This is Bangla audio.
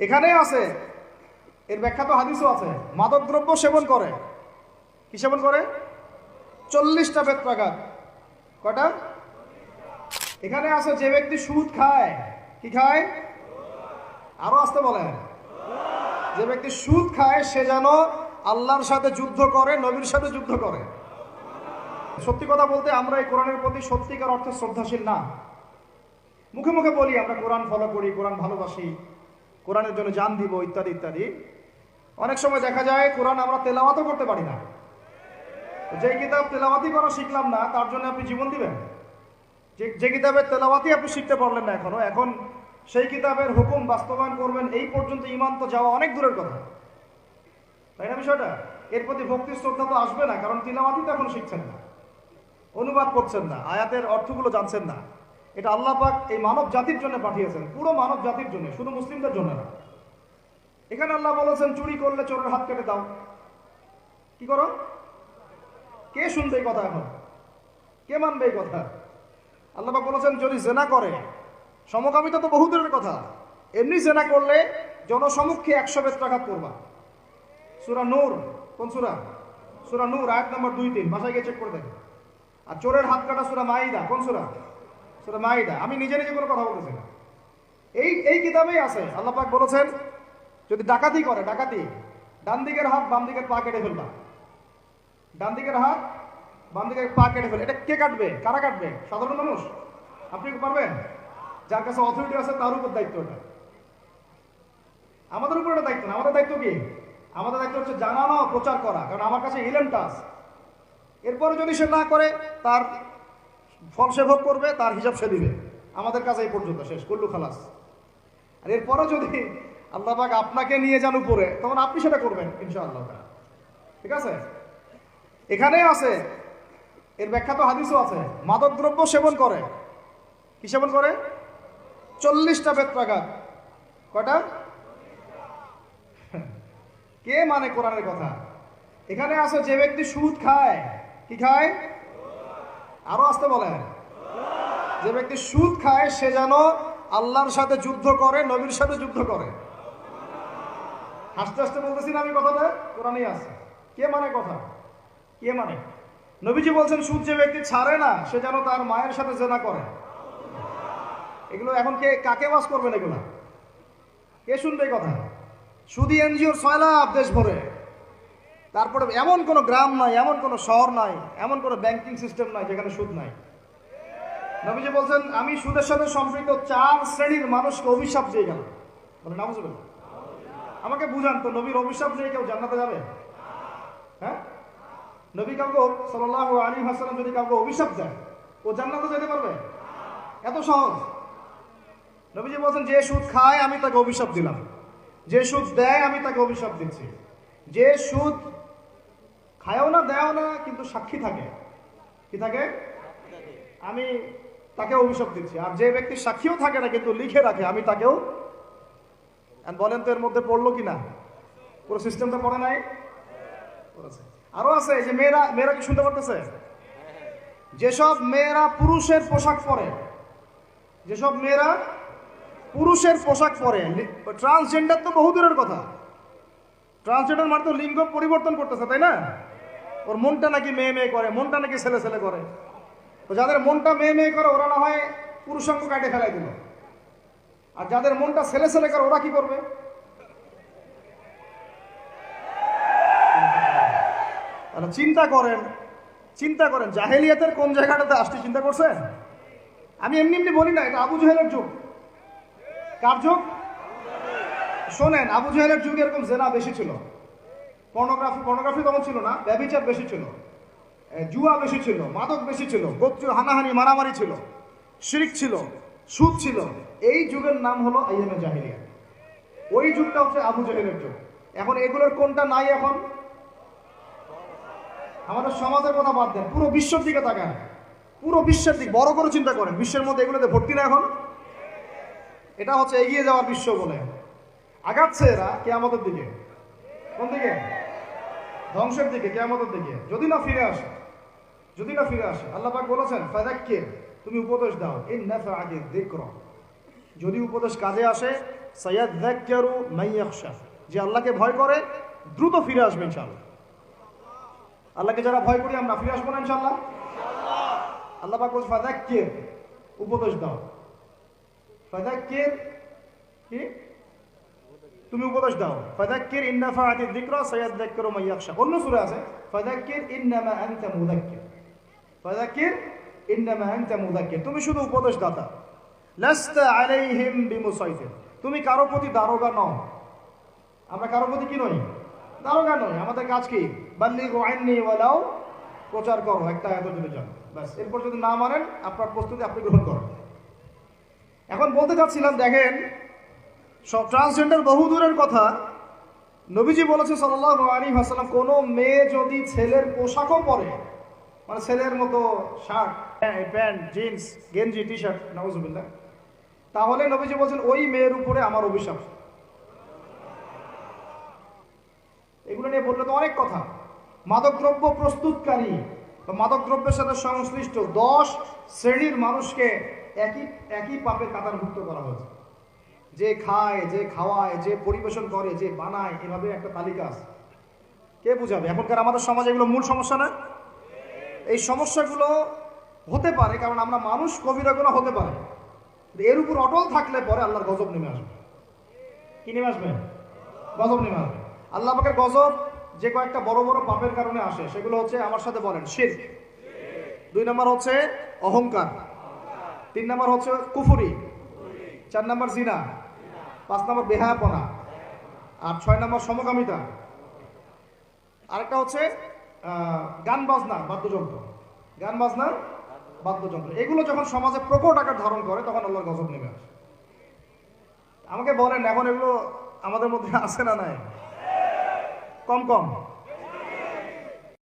এখানে আছে। এর ব্যাখ্যা তো হাদিসও আছে। মাদক দ্রব্য সেবন করে। কি সেবন করে? চল্লিশটা বেত্রাঘাত কটা এখানে আছে যে ব্যক্তি সুদ খায়, কি খায়? আরও আসতে বলেন যে ব্যক্তি সুদ খায়, সে যেন আল্লাহর সাথে যুদ্ধ করে, নবীর সাথে যুদ্ধ করে। সত্যি কথা বলতে আমরা এই কোরআনের প্রতি সত্যিকার অর্থে শ্রদ্ধাশীল না। মুখে মুখে বলি, আমরা কোরআন ফলো করি, কোরআন ভালোবাসি। কোরআনের জন্য জান দিব, ইত্যাদি ইত্যাদি। অনেক সময় দেখা যায় কোরআন আমরা তেলাওয়াতও করতে পারি না। যে কিতাব তেলাওয়াতি করা শিখলাম না, তার জন্য আপনি জীবন দিবেন। যে যে কিতাবের তেলাওয়াতি আপনি শিখতে পারলেন না এখনও, এখন সেই কিতাবের হুকুম বাস্তবায়ন করবেন, এই পর্যন্ত ইমান তো যাওয়া অনেক দূরের কথা। তাই না বিষয়টা? এর প্রতি ভক্তি, শ্রদ্ধা তো আসবে না, কারণ তিলাওয়াতি তো এখন শিখছেন না। অনুবাদ করছেন না, আয়াতের অর্থগুলো জানছেন না। এটা আল্লাহ পাক এই মানব জাতির জন্য পাঠিয়েছেন, পুরো মানব জাতির জন্য, শুধু মুসলিমদের জন্য না। এখানে আল্লাহ বলেছেন, চুরি করলে চোরের হাত কেটে দাও। কি করো? কে শুনবে এই কথা এখন? কে মানবে এই কথা? আল্লাহ বলেছেন, যদি জেনা করে, সমকামিতা তো বহু দূরের কথা। এমনি জেনা করলে জনসমক্ষে একশো বেত্রাঘাত করবা সুরা নূর, কোন সুরা? সুরা নূর, আয়াত নম্বর দুই তিন। বাসায় গিয়ে চেক করে দেখেন আর চোরের হাত কাটা সুরা মাইদা কোন সুরা? সুরা মাইদা। আমি নিজে নিজে কোনো কথা বলতেছি না। এই এই কিতাবেই আছে। আল্লাহ পাক বলেছেন, যদি ডাকাতি করে, ডাকাতি, ডান দিকের হাত বাম দিকের পা কেটে ফেলবা। ডান দিকের হাত বাম দিকের পা কেটে ফেল এটা কে কাটবে? কারা কাটবে? সাধারণ মানুষ? আপনি পারবেন? যার কাছে অথরিটি আছে, তার উপর দায়িত্ব এটা। আমাদের উপর এটা দায়িত্ব না। আমাদের দায়িত্ব কি? আমাদের দায়িত্ব হচ্ছে জানানো, প্রচার করা। কারণ আমার কাছে ইলেমটা আছে এরপরে যদি সে না করে, তার ফল সে ভোগ করবে, তার হিসাব সে দিবে। আমাদের কাছে এই পর্যন্ত, শেষ। কুল্লু খালাস। আর এরপরে যদি আল্লাহ পাক আপনাকে নিয়ে যান উপরে, তখন আপনি সেটা করবেন, ইনশাআল্লাহ ঠিক আছে? এখানে আছে। এর ব্যাখ্যা তো হাদিসও আছে। মাদক দ্রব্য সেবন করে। কি সেবন করে? চল্লিশটা বেত্রাঘাত। কয়টা? কে মানে কোরআনের কথা? এখানে আছে যে ব্যক্তি সুদ খায়, কি খায়? আরও আসতে বলেন। যে ব্যক্তি সুদ খায়, সে যেন আল্লাহর সাথে যুদ্ধ করে, নবীর সাথে যুদ্ধ করে। হাসতে হাসতে বলতেছি না আমি কথাটা? কোরআনই আছে। কে মানে কথা? কে মানে? নবীজি বলছেন, সুদ যে ব্যক্তি ছাড়ে না, সে যেন তার মায়ের সাথে জেনা করে। এগুলো এখন কে, কাকে বাস করবেন এগুলো? কে শুনবে কথা? সুদি এনজিওর ছয় লাভ দেশ ভরে। তারপরে এমন কোনো গ্রাম নাই, এমন কোনো শহর নাই, এমন কোনো ব্যাংকিং সিস্টেম নাই যেখানে সুদ নাই। নবীজি বলছেন, আমি সুদের সাথে সম্পৃক্ত চার শ্রেণির মানুষকে অভিশাপ দিয়ে গেলাম। বলে না বুঝবেন আমাকে বুঝান তো, নবীর অভিশাপ নিয়ে কেউ জান্নাতে যাবে? হ্যাঁ? নবী কাউকে সাল্লাহ আলী হাসালাম যদি কাউকে অভিশাপ দেয়, ও জান্নাতে যেতে পারবে? এত সহজ। নবীজি বলছেন, যে সুদ খায়, আমি তাকে অভিশাপ দিলাম। যে সুদ দেয়, আমি তাকে অভিশাপ দিচ্ছি। যে সুদ খায়ও না, কিন্তু সাক্ষী থাকে। কি থাকে? আমি তাকে অভিশাপ দিচ্ছি। আর যে ব্যক্তি সাক্ষীও থাকে না, কিন্তু লিখে রাখে, আমি তাকেও। বলেন তো এর মধ্যে পড়ল কি না? পুরো সিস্টেমটা পড়ে নাই? আরও আছে যে মেয়েরা মেয়েরা কি শুনতে পারতেছে? যেসব মেয়েরা পুরুষের পোশাক পরে, যেসব মেয়েরা পুরুষের পোশাক পরে ট্রান্সজেন্ডার তো বহু দূরের কথা। ট্রান্সজেন্ডার মানে তো লিঙ্গ পরিবর্তন করতেছে, তাই না? ওর মনটা নাকি মেয়ে মেয়ে করে, মনটা নাকি ছেলে ছেলে করে। তো যাদের মনটা মেয়ে মেয়ে করে, ওরা না হয় পুরুষাঙ্গ কাটে ফেলাই দিল। আর যাদের মনটা ছেলে ছেলে করে, ওরা কি করবে? তাহলে চিন্তা করেন চিন্তা করেন, জাহেলিয়াতের কোন জায়গাটাতে আসতে চিন্তা করছেন? আমি এমনি এমনি বলি না, এটা আবু জাহেলের যুগ। কার যুগ? শোনেন, আবু জাহেলের যুগে এরকম জেনা বেশি ছিল। পর্নোগ্রাফি পর্নোগ্রাফি তখন ছিল না, ব্যবিচার বেশি ছিল জুয়া বেশি ছিল, মাদক বেশি ছিল, গোত্রীয় হানাহানি, মারামারি ছিল, শিরিক ছিল, সুদ ছিল। এই যুগের নাম হলো আইএমএ জাহিলিয়া। ওই যুগটা হচ্ছে আবু জাহেলের যুগ। এখন এগুলোর কোনটা নাই এখন? আমাদের সমাজের কথা বাদ দেন, পুরো বিশ্বের দিকে তাকান। পুরো বিশ্বের দিক, বড় করে চিন্তা করেন, বিশ্বের মধ্যে এগুলোতে ভর্তি না এখন? এটা হচ্ছে এগিয়ে যাওয়ার বিশ্ব বলে। আগাচ্ছে এরা কে আমাদের দিকে। কোন দিকে? ধ্বংসের দিকে, কেয়ামতের দিকে। যদি না ফিরে আসে, যদি না ফিরে আসে, আল্লাহ পাক বলেছেন ফাদাক্কে তুমি উপদেশ দাও এই নাফা আগে দেখর যদি উপদেশ কাজে আসে সায়াদ্দাক্কারু মাইয়াখশা যে আল্লাহকে ভয় করে, দ্রুত ফিরে আসবে ইনশাআল্লাহ। আল্লাহকে যারা ভয় করি, আমরা ফিরে আসব না ইনশাআল্লাহ? আল্লাহ পাক বলছে ফাদাক্কির উপদেশ দাও। ফাদাক্কির কি? তুমি উপদেশ দাও। ফাদাক্কির ইন্না ফাআতি যিকরা সায়াদ্দাক্কারু মাইয়াখশা অন্য সূরা আছে ফাদাক্কির ইন্নামা আনতা মুযাক্কির। ফাদাক্কির ইন্নামা আনতা মুযাক্কির। তুমি শুধু উপদেশ দাতা লাস্তা আলাইহিম বিমুসাইতির তুমি কারও প্রতি দারোগা নও। আমরা কারও প্রতি কি নই? দারোগা নই। আমাদের কাজ কি? বাল্লিগু আন্নি ওয়ালাউ প্রচার করো। একটা এত জন্য যান ব্যাস। এরপর যদি না মানেন, আপনার প্রস্তুতি আপনি গ্রহণ করেন। এখন বলতে চাচ্ছিলাম, দেখেন সব ট্রান্সজেন্ডার বহু দূরের কথা। নবীজি বলেছে সাল্লাহ আলী হাসালাম কোনো মেয়ে যদি ছেলের পোশাকও পরে মানে ছেলের মতো শার্ট প্যান্ট, জিন্স, গেঞ্জি টি শার্ট নওয়াজুবিল্লাহ তাহলে নবীজি বলছেন, ওই মেয়ের উপরে আমার অভিশাপ। এগুলো নিয়ে বললে তো অনেক কথা। মাদকদ্রব্য প্রস্তুতকারী বা মাদকদ্রব্যের সাথে সংশ্লিষ্ট দশ শ্রেণির মানুষকে একই একই পাপের কাতারভুক্ত করা হয়েছে। যে খায়, যে খাওয়ায়, যে পরিবেশন করে, যে বানায়, এভাবে একটা তালিকা আছে। কে বুঝাবে? এখনকার আমাদের সমাজে এগুলো মূল সমস্যা না? এই সমস্যাগুলো হতে পারে, কারণ আমরা মানুষ কবিরাগুলো হতে পারে। এর উপর অটল থাকলে পরে আল্লাহর গজব নেমে আসবে। কি নেমে আসবে? গজব নেমে আসবে। আল্লাহ পাকের গজব যে কয়েকটা বড় বড় পাপের কারণে আসে, সেগুলো হচ্ছে আমার সাথে বলেন, শির। দুই নম্বর হচ্ছে অহংকার। তিন নম্বর হচ্ছে কুফুরি। চার নম্বর জিনা, পাঁচ নম্বর বেহায়াপনা আর ছয় নম্বর সমকামিতা। আরেকটা হচ্ছে গান বাজনা, বাদ্যযন্ত্র। গান বাজনা, বাদ্যযন্ত্র। এগুলো যখন সমাজে প্রকট আকার ধারণ করে, তখন আল্লাহর গজব নেমে আসে। আমাকে বলেন, এখন এগুলো আমাদের মধ্যে আছে না নাই? কম কম।